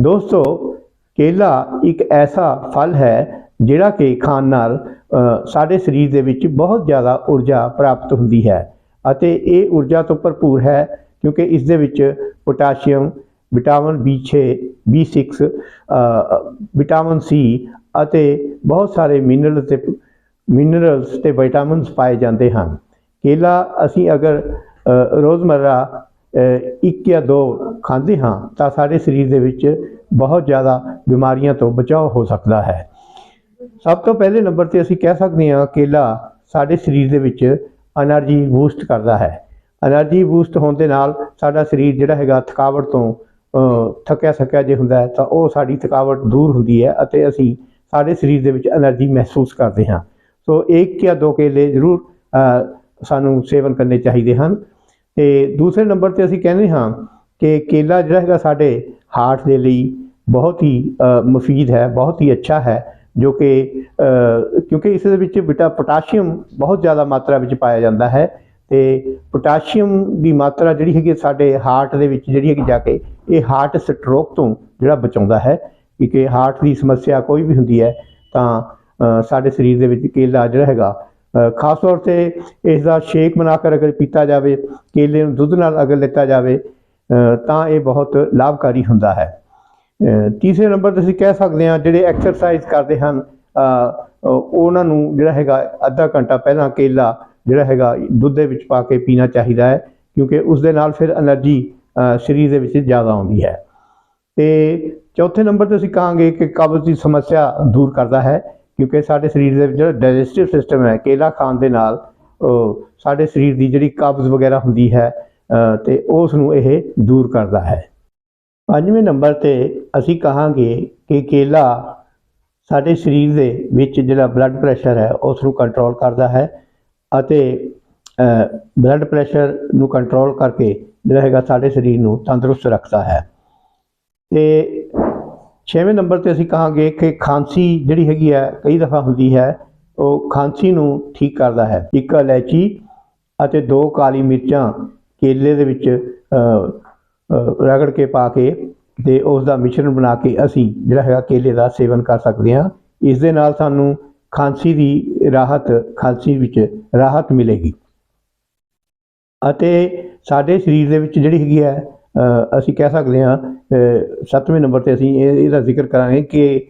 ਦੋਸਤੋ ਕੇਲਾ ਇੱਕ ਐਸਾ ਫਲ ਹੈ ਜਿਹੜਾ ਕਿ ਖਾਣ ਨਾਲ ਸਾਡੇ ਸਰੀਰ ਦੇ ਵਿੱਚ ਬਹੁਤ ਜ਼ਿਆਦਾ ਊਰਜਾ ਪ੍ਰਾਪਤ ਹੁੰਦੀ ਹੈ ਅਤੇ ਇਹ ਊਰਜਾ ਤੋਂ ਭਰਪੂਰ ਹੈ ਕਿਉਂਕਿ ਇਸ ਦੇ ਵਿੱਚ ਪੋਟਾਸ਼ੀਅਮ ਵਿਟਾਮਿਨ B6 B6 ਅ, ਵਿਟਾਮਿਨ ਸੀ ਅਤੇ ਬਹੁਤ ਸਾਰੇ ਮਿਨਰਲ ਤੇ ਮਿਨਰਲਸ ਤੇ ਵਿਟਾਮਿਨਸ ਪਾਏ ਜਾਂਦੇ ਹਨ। ਕੇਲਾ ਅਸੀਂ ਅਗਰ ਅ, ਇੱਕ ਜਾਂ ਦੋ ਖਾਂਦੇ ਹਾਂ ਤਾਂ ਸਾਡੇ ਸਰੀਰ ਦੇ ਵਿੱਚ ਬਹੁਤ ਜ਼ਿਆਦਾ ਬਿਮਾਰੀਆਂ ਤੋਂ ਬਚਾਅ ਹੋ ਸਕਦਾ ਹੈ। ਸਭ ਤੋਂ ਪਹਿਲੇ ਨੰਬਰ ਤੇ ਅਸੀਂ ਕਹਿ ਸਕਦੇ ਹਾਂ ਕੇਲਾ ਸਾਡੇ ਸਰੀਰ ਦੇ ਵਿੱਚ એનર્ਜੀ ਬੂਸਟ ਕਰਦਾ ਹੈ। એનર્ਜੀ ਬੂਸਟ ਹੋਣ ਦੇ ਨਾਲ ਸਾਡਾ ਸਰੀਰ ਜਿਹੜਾ ਹੈਗਾ ਥਕਾਵਟ ਤੋਂ ਥੱਕਿਆ ਥੱਕਿਆ ਜੇ ਹੁੰਦਾ ਤਾਂ ਉਹ ਸਾਡੀ ਥਕਾਵਟ ਦੂਰ ਹੁੰਦੀ ਹੈ ਅਤੇ ਅਸੀਂ ਸਾਡੇ ਸਰੀਰ ਦੇ ਵਿੱਚ એનર્ਜੀ ਮਹਿਸੂਸ ਕਰਦੇ ਹਾਂ। ਸੋ ਇੱਕ ਜਾਂ ਦੋ ਕੇਲੇ ਜ਼ਰੂਰ ਸਾਨੂੰ ਸੇਵਨ ਕਰਨੇ ਚਾਹੀਦੇ ਹਨ। ਤੇ ਦੂਸਰੇ ਨੰਬਰ ਤੇ ਅਸੀਂ ਕਹਿੰਦੇ ਹਾਂ ਕਿ ਕੇਲਾ ਜਿਹੜਾ ਹੈਗਾ ਸਾਡੇ ਹਾਰਟ ਦੇ ਲਈ ਬਹੁਤ ਹੀ ਅ, ਮੁਫੀਦ ਹੈ ਬਹੁਤ ਹੀ ਅੱਛਾ ਹੈ ਜੋ ਕਿ ਕਿਉਂਕਿ ਇਸ ਦੇ ਵਿੱਚ ਬਿਟਾ ਪੋਟਾਸ਼ੀਅਮ ਬਹੁਤ ਜ਼ਿਆਦਾ ਮਾਤਰਾ ਵਿੱਚ ਪਾਇਆ ਜਾਂਦਾ ਹੈ ਤੇ ਪੋਟਾਸ਼ੀਅਮ ਦੀ ਮਾਤਰਾ ਜਿਹੜੀ ਹੈਗੀ ਸਾਡੇ ਹਾਰਟ ਦੇ ਵਿੱਚ ਜਿਹੜੀ ਹੈਗੀ ਜਾ ਕੇ ਇਹ ਹਾਰਟ ਸਟ੍ਰੋਕ ਤੋਂ ਜਿਹੜਾ ਬਚਾਉਂਦਾ ਹੈ ਕਿਉਂਕਿ ਹਾਰਟ ਦੀ ਸਮੱਸਿਆ ਕੋਈ ਵੀ ਹੁੰਦੀ ਹੈ ਤਾਂ ਸਾਡੇ ਸਰੀਰ ਦੇ ਵਿੱਚ ਕੇਲਾ ਜਿਹੜਾ ਹੈਗਾ ਖਾਸ ਤੌਰ ਤੇ ਇਸ ਦਾ ਸ਼ੇਕ ਬਣਾ ਕੇ ਅਗਰ ਪੀਤਾ ਜਾਵੇ, ਕੇਲੇ ਨੂੰ ਦੁੱਧ ਨਾਲ ਅਗਰ ਲਿੱਤਾ ਜਾਵੇ ਤਾਂ ਇਹ ਬਹੁਤ ਲਾਭਕਾਰੀ ਹੁੰਦਾ ਹੈ। ਤੀਸਰੇ ਨੰਬਰ ਤੇ ਅਸੀਂ ਕਹਿ ਸਕਦੇ ਹਾਂ, ਜਿਹੜੇ ਐਕਸਰਸਾਈਜ਼ ਕਰਦੇ ਹਨ ਉਹਨਾਂ ਨੂੰ ਜਿਹੜਾ ਹੈਗਾ ਅੱਧਾ ਘੰਟਾ ਪਹਿਲਾਂ ਕੇਲਾ ਜਿਹੜਾ ਹੈਗਾ ਦੁੱਧ ਦੇ ਵਿੱਚ ਪਾ ਕੇ ਪੀਣਾ ਚਾਹੀਦਾ ਹੈ, ਕਿਉਂਕਿ ਉਸ ਦੇ ਨਾਲ ਫਿਰ એનર્ਜੀ ਸਰੀਰ ਦੇ ਵਿੱਚ ਜ਼ਿਆਦਾ ਆਉਂਦੀ ਹੈ। ਤੇ ਚੌਥੇ ਨੰਬਰ ਤੇ ਅਸੀਂ ਕਹਾਂਗੇ ਕਿ ਕਬਜ਼ ਦੀ ਸਮੱਸਿਆ ਦੂਰ ਕਰਦਾ ਹੈ। ਕਿਉਂਕਿ ਸਾਡੇ ਸਰੀਰ ਦੇ ਜਿਹੜਾ ਡਾਈਜੈਸਟਿਵ ਸਿਸਟਮ ਹੈ ਕੇਲਾ ਖਾਣ ਦੇ ਨਾਲ ਉਹ ਸਾਡੇ ਸਰੀਰ ਦੀ ਜਿਹੜੀ ਕਬਜ਼ ਵਗੈਰਾ ਹੁੰਦੀ ਹੈ ਅ, ਤੇ ਉਸ ਨੂੰ ਇਹ ਦੂਰ ਕਰਦਾ ਹੈ। ਪੰਜਵੇਂ ਨੰਬਰ ਤੇ ਅਸੀਂ ਕਹਾਂਗੇ ਕਿ ਕੇਲਾ ਸਾਡੇ ਸਰੀਰ ਦੇ ਵਿੱਚ ਜਿਹੜਾ ਬਲੱਡ ਪ੍ਰੈਸ਼ਰ ਹੈ ਉਸ ਨੂੰ ਕੰਟਰੋਲ ਕਰਦਾ ਹੈ ਅਤੇ ਬਲੱਡ ਪ੍ਰੈਸ਼ਰ ਨੂੰ ਕੰਟਰੋਲ ਕਰਕੇ ਜਿਹੜਾ ਹੈਗਾ ਸਾਡੇ ਸਰੀਰ ਨੂੰ ਤੰਦਰੁਸਤ ਰੱਖਦਾ ਹੈ। ਤੇ ਛੇਵੇਂ ਨੰਬਰ ਤੇ ਅਸੀਂ ਕਹਾਂਗੇ ਕਿ ਖਾਂਸੀ ਜਿਹੜੀ ਹੈਗੀ ਹੈ, ਕਈ ਦਫਾ ਹੁੰਦੀ ਹੈ, ਉਹ ਖਾਂਸੀ ਨੂੰ ਠੀਕ ਕਰਦਾ ਹੈ। ਇੱਕ ਇਲਾਇਚੀ ਅਤੇ ਦੋ ਕਾਲੀ ਮਿਰਚਾਂ ਕੇਲੇ ਦੇ ਵਿੱਚ ਰਗੜ ਕੇ ਪਾ ਕੇ ਤੇ ਉਸ ਦਾ ਮਿਸ਼ਰਣ ਬਣਾ ਕੇ ਅਸੀਂ ਜਿਹੜਾ ਹੈਗਾ ਕੇਲੇ ਦਾ ਸੇਵਨ ਕਰ ਸਕਦੇ ਹਾਂ। ਇਸ ਦੇ ਨਾਲ ਸਾਨੂੰ ਖਾਂਸੀ ਦੀ ਰਾਹਤ, ਖਾਂਸੀ ਵਿੱਚ ਰਾਹਤ ਮਿਲੇਗੀ। ਅਤੇ ਸਾਡੇ ਸਰੀਰ ਦੇ ਵਿੱਚ ਜਿਹੜੀ ਹੈਗੀ ਹੈ ਅਸੀਂ ਕਹਿ ਸਕਦੇ ਹਾਂ ਸੱਤਵੇਂ ਨੰਬਰ ਤੇ ਅਸੀਂ ਇਹ ਇਹਦਾ ਜ਼ਿਕਰ ਕਰਾਂਗੇ ਕਿ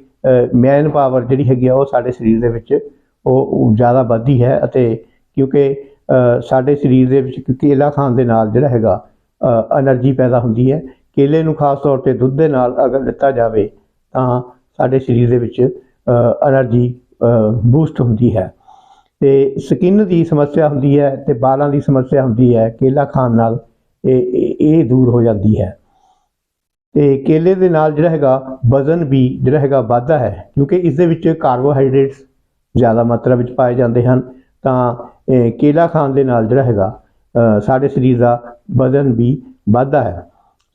ਮੈਨ ਪਾਵਰ ਜਿਹੜੀ ਹੈਗੀ ਆ, ਉਹ ਸਾਡੇ ਸਰੀਰ ਦੇ ਵਿੱਚ ਉਹ ਜ਼ਿਆਦਾ ਵੱਧਦੀ ਹੈ ਅਤੇ ਕਿਉਂਕਿ ਸਾਡੇ ਸਰੀਰ ਦੇ ਵਿੱਚ ਕੇਲਾ ਖਾਣ ਦੇ ਨਾਲ ਜਿਹੜਾ ਹੈਗਾ એનર્ਜੀ ਪੈਦਾ ਹੁੰਦੀ ਹੈ। ਕੇਲੇ ਨੂੰ ਖਾਸ ਤੌਰ ਤੇ ਦੁੱਧ ਦੇ ਨਾਲ ਅਗਰ ਦਿੱਤਾ ਜਾਵੇ, ਤਾਂ ਸਾਡੇ ਸਰੀਰ ਦੇ ਵਿੱਚ એનર્ਜੀ ਬੂਸਟ ਹੁੰਦੀ ਹੈ। ਤੇ ਸਕਿਨ ਦੀ ਸਮੱਸਿਆ ਹੁੰਦੀ ਹੈ ਤੇ ਬਾਲਾਂ ਦੀ ਸਮੱਸਿਆ ਹੁੰਦੀ ਹੈ, ਕੇਲਾ ਖਾਣ ਨਾਲ ਇਹ, ਇਹ- ਇਹ ਦੂਰ ਹੋ ਜਾਂਦੀ ਹੈ। ਤੇ ਕੇਲੇ ਦੇ ਨਾਲ ਜਿਹੜਾ ਹੈਗਾ ਵਜ਼ਨ ਵੀ ਜਿਹੜਾ ਹੈਗਾ ਵੱਧਦਾ ਹੈ, ਕਿਉਂਕਿ ਇਸ ਦੇ ਵਿੱਚ ਕਾਰਬੋਹਾਈਡਰੇਟਸ ਜ਼ਿਆਦਾ ਮਾਤਰਾ ਵਿੱਚ ਪਾਏ ਜਾਂਦੇ ਹਨ। ਤਾਂ, ਇਹ ਕੇਲਾ ਖਾਣ ਦੇ ਨਾਲ ਜਿਹੜਾ ਹੈਗਾ ਸਾਡੇ ਸਰੀਰ ਦਾ ਵਜ਼ਨ ਵੀ ਵੱਧਦਾ ਹੈ।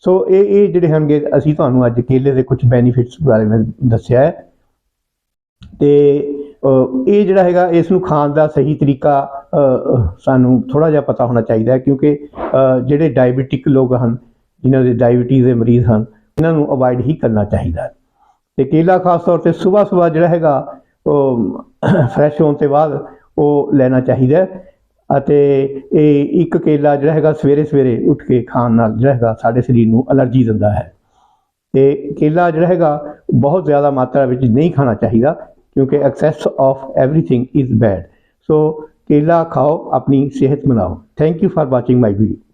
ਸੋ, ਇਹ ਇਹ ਜਿਹੜੇ ਹਨਗੇ ਅਸੀਂ ਤੁਹਾਨੂੰ ਅੱਜ ਕੇਲੇ ਦੇ ਕੁਝ ਬੈਨੀਫਿਟਸ ਬਾਰੇ ਮੈਂ ਦੱਸਿਆ ਹੈ। ਤੇ ਇਹ ਜਿਹੜਾ ਹੈਗਾ, ਇਸ ਨੂੰ ਖਾਣ ਦਾ ਸਹੀ ਤਰੀਕਾ ਸਾਨੂੰ ਥੋੜਾ ਜਿਹਾ ਪਤਾ ਹੋਣਾ ਚਾਹੀਦਾ ਹੈ ਕਿਉਂਕਿ ਜਿਹੜੇ ਡਾਇਬੀਟਿਕ ਲੋਕ ਹਨ, ਜਿਨ੍ਹਾਂ ਦੇ ਡਾਇਬੀਟੀਜ਼ ਦੇ ਮਰੀਜ਼ ਹਨ, ਇਹਨਾਂ ਨੂੰ ਅਵਾਇਡ ਹੀ ਕਰਨਾ ਚਾਹੀਦਾ ਹੈ। ਤੇ ਕੇਲਾ ਖਾਸ ਤੌਰ ਤੇ ਸਵੇਰ ਸਵੇਰ ਜਿਹੜਾ ਹੈਗਾ, ਉਹ ਫਰੈਸ਼ ਹੋਣ ਤੋਂ ਬਾਅਦ ਉਹ ਲੈਣਾ ਚਾਹੀਦਾ ਅਤੇ ਇਹ ਇੱਕ ਕੇਲਾ ਜਿਹੜਾ ਹੈਗਾ, ਸਵੇਰੇ ਸਵੇਰੇ ਉੱਠ ਕੇ ਖਾਣ ਨਾਲ ਜਿਹੜਾ ਹੈਗਾ, ਸਾਡੇ ਸਰੀਰ ਨੂੰ ਐਲਰਜੀ ਦਿੰਦਾ ਹੈ। ਤੇ ਕੇਲਾ ਜਿਹੜਾ ਹੈਗਾ, ਬਹੁਤ ਜ਼ਿਆਦਾ ਮਾਤਰਾ ਵਿੱਚ ਨਹੀਂ ਖਾਣਾ ਚਾਹੀਦਾ। क्योंकि excess of everything is bad so केला खाओ अपनी सेहत बनाओ thank you for watching my video